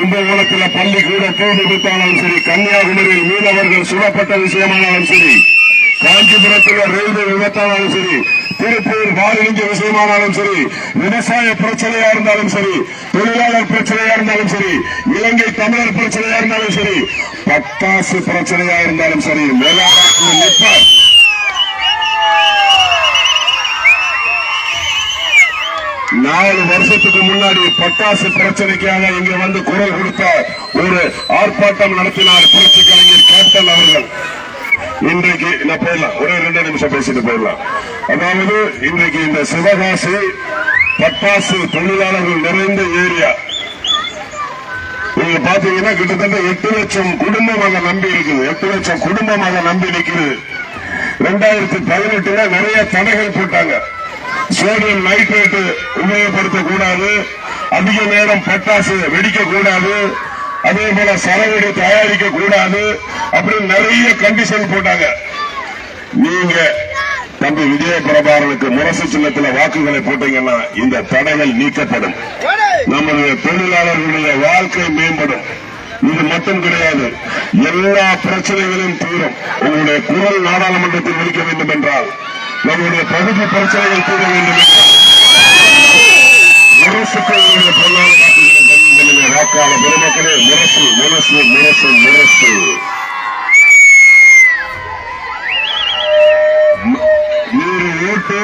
கும்பகோணத்தில் பள்ளி கூட தீ விபத்தானாலும் சரி கன்னியாகுமரியில் மீனவர்கள் சுடப்பட்ட விஷயமானாலும் சரி காஞ்சிபுரத்தில் ரயில்வே விபத்தானாலும் சரி திருப்பூர் வாரிலிங்க விஷயமானாலும் சரி விவசாய பிரச்சனையா இருந்தாலும் சரி தொழிலாளர் பிரச்சனையா இருந்தாலும் சரி இலங்கை தமிழர் பிரச்சனையா இருந்தாலும் சரி பட்டாசு பிரச்சனையா இருந்தாலும் சரி மேலாளர் நாலு வருஷத்துக்கு முன்னாடி பட்டாசு பிரச்சனைக்காக இங்க வந்து குரல் கொடுத்த ஒரு ஆர்ப்பாட்டம் நடத்தினார் புரட்சி கலைஞர் கேப்டன் அவர்கள். இன்றைக்கு நான் போயிடலாம். ஒரே ரெண்டு நிமிஷம் பேசிட்டு போயிடலாம். அதாவது இன்றைக்கு இந்த சிவகாசி பட்டாசு தொழிலாளர்கள் நிறைந்த ஏரியா. நீங்க பாத்தீங்கன்னா கிட்டத்தட்ட எட்டு லட்சம் குடும்பமாக நம்பி இருக்குது. எட்டு லட்சம் குடும்பமாக நம்பி இருக்குது ரெண்டாயிரத்தி பதினெட்டுல நிறைய தடைகள் போட்டாங்க. சோடியம் நைட்ரேட் உபயோகப்படுத்தக்கூடாது. அதிக நேரம் பட்டாசு வெடிக்க கூடாது அதே போல சரவெடி தயாரிக்க கூடாது அப்படின்னு நிறைய கண்டிஷன் போட்டாங்க. நீங்க தம்பி விஜய பிரபாரனுக்கு முரசு சின்னத்துல வாக்குகளை போட்டீங்கன்னா இந்த தடைகள் நீக்கப்படும். நம்முடைய தொழிலாளர்களுடைய வாழ்க்கை மேம்படும். இது மட்டும் கிடையாது. எல்லா பிரச்சனைகளும் தீரும். உங்களுடைய குரல் நாடாளுமன்றத்தில் ஒழிக்க வேண்டும் என்றால் நம்முடைய பகுதி பிரச்சனைகள் கூட வேண்டும் என்றால் முரசுக்கு வாக்காள பெருமக்களே முரசு முரசு முரசு முரசு. நூறு ஓட்டு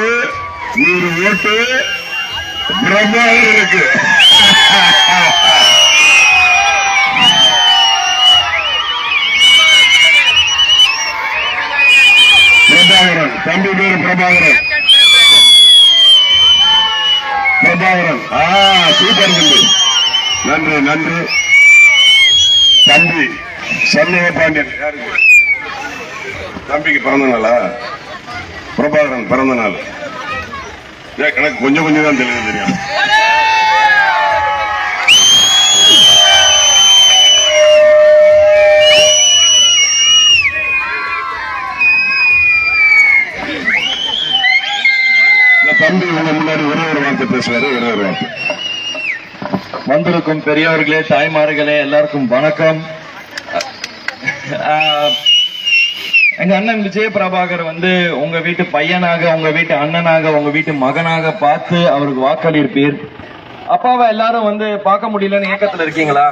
நூறு ஓட்டு பிரம்மாண்டருக்கு தம்பி பேர் பிரபாகரன். பிரபாகரன். ஆ சூப்பர் தம்பி. நன்றி நன்றி. தம்பி சண்முக பாண்டியன். யாருக்கு தம்பிக்கு பிறந்த நாளா? பிரபாகரன் பிறந்த நாள். ஏன் எனக்கு கொஞ்சம் கொஞ்சம் தான் தெரியும் தெரியும். தம்பி உங்க முன்னாடி ஒரே ஒரு வார்த்தை பேசுவாரு ஒரே ஒரு வார்த்தை. வந்திருக்கும் பெரியவர்களே தாய்மார்களே எல்லாருக்கும் வணக்கம். எங்க அண்ணன் விஜய பிரபாகர் வந்து உங்க வீட்டு பையனாக உங்க வீட்டு அண்ணனாக உங்க வீட்டு மகனாக பார்த்து அவருக்கு வாக்களிப்பீர் அப்பாவை எல்லாரும் வந்து பார்க்க முடியலன்னு ஏக்கத்துல இருக்கீங்களா?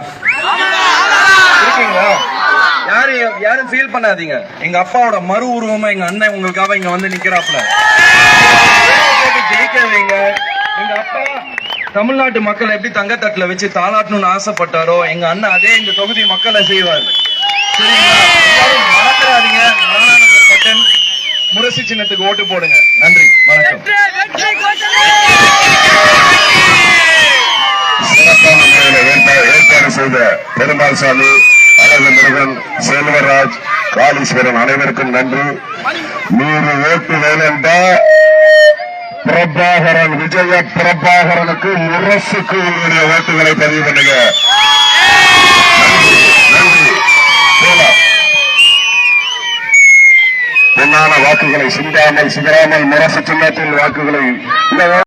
இருக்கீங்களா? யாரும் யாரும் ஃபீல் பண்ணாதீங்க. எங்க அப்பாவோட மறு உருவமா எங்க அண்ணன் உங்களுக்காக இங்க வந்து நிக்கிறாப்ல போட்டு வைங்க எங்க அப்பா தமிழ்நாட்டு மக்களை எப்படி தங்கத்தட்டுல வச்சு தாளாட்டணும்னு ஆசைப்பட்டாரோ எங்க அண்ணன் அதே இந்த தொகுதி மக்களை செய்வார். சரிங்களா? மறந்துடாதீங்க முரசு சின்னத்துக்கு ஓட்டு போடுங்க. நன்றி. வணக்கம். சிறப்பான ஏற்பாடு செய்த பெருமாள் அழகு முருகன் செல்வராஜ் காளீஸ்வரன் அனைவருக்கும் நன்றி. நூறு ஓட்டு வேணுண்டா. பிரபாகரன் விஜய பிரபாகரனுக்கு முரசுக்கு உங்களுடைய ஓட்டுகளை பதிவு பண்ணுங்க. பொன்னான வாக்குகளை சிந்தாமல் சிதறாமல் முரசு சின்னத்தில் வாக்குகளை